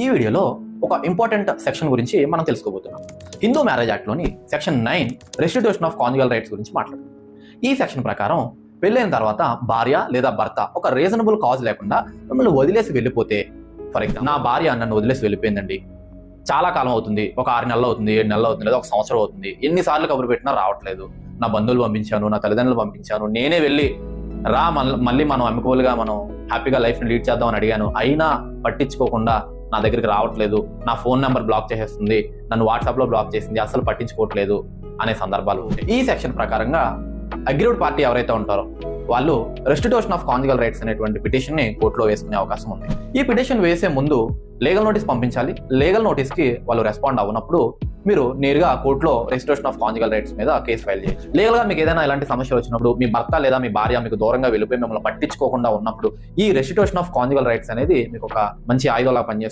ఈ వీడియోలో ఒక ఇంపార్టెంట్ సెక్షన్ గురించి మనం తెలుసుకోబోతున్నాం. Hindu marriage యాక్ట్లోని section nine restitution of conjugal rights గురించి మాట్లాడుతుంది ఈ సెక్షన్ ప్రకారం పెళ్ళైన తర్వాత భార్య లేదా భర్త ఒక రీజనబుల్ కాజ్ లేకుండా మిమ్మల్ని వదిలేసి వెళ్ళిపోతే ఫర్ ఎగ్జాంపుల్ నా భార్య నన్ను వదిలేసి వెళ్ళిపోయిందండి. చాలా కాలం అవుతుంది. ఒక ఆరు నెలలు అవుతుంది ఏడు నెలలు అవుతుంది లేదా ఒక సంవత్సరం అవుతుంది. ఎన్నిసార్లు కబురు పెట్టినా రావట్లేదు. నా బంధువులు పంపించాను నా తల్లిదండ్రులు పంపించాను నేనే వెళ్ళి రా మళ్ళీ మళ్ళీ మనం అమ్ముకోలుగా మనం హ్యాపీగా లైఫ్ని లీడ్ చేద్దామని అడిగాను. అయినా పట్టించుకోకుండా నా దగ్గరికి రావట్లేదు నా ఫోన్ నెంబర్ బ్లాక్ చేసేస్తుంది నన్ను వాట్సాప్లో బ్లాక్ చేసింది అసలు పట్టించుకోవట్లేదు అనే సందర్భాలు ఉంటాయి. ఈ సెక్షన్ ప్రకారంగా అగ్రిడ్ పార్టీ ఎవరైతే ఉంటారో వాళ్ళు రెస్టిట్యూషన్ ఆఫ్ కాన్జుగల్ రైట్స్ అనేటువంటి పిటిషన్ని కోర్టులో వేసుకునే అవకాశం ఉంది. ఈ పిటిషన్ వేసే ముందు లీగల్ నోటీస్ పంపించాలి. లీగల్ నోటీస్కి వాళ్ళు రెస్పాండ్ అవ్వనప్పుడు మీరు నేరుగా కోర్టులో రెస్టిట్యూషన్ ఆఫ్ కాన్జుగల్ రైట్స్ మీద కేసు ఫైల్ చేయొచ్చు. లీగల్గా మీకు ఏదైనా ఇలాంటి సమస్య వచ్చినప్పుడు మీ భర్త లేదా మీ భార్య మీకు దూరంగా వెళ్ళిపోయి మిమ్మల్ని పట్టించుకోకుండా ఉన్నప్పుడు ఈ రెస్టిట్యూషన్ ఆఫ్ కాన్జుగల్ రైట్స్ అనేది మీకు ఒక మంచి ఆయుధంలా పనిచేస్తుంది.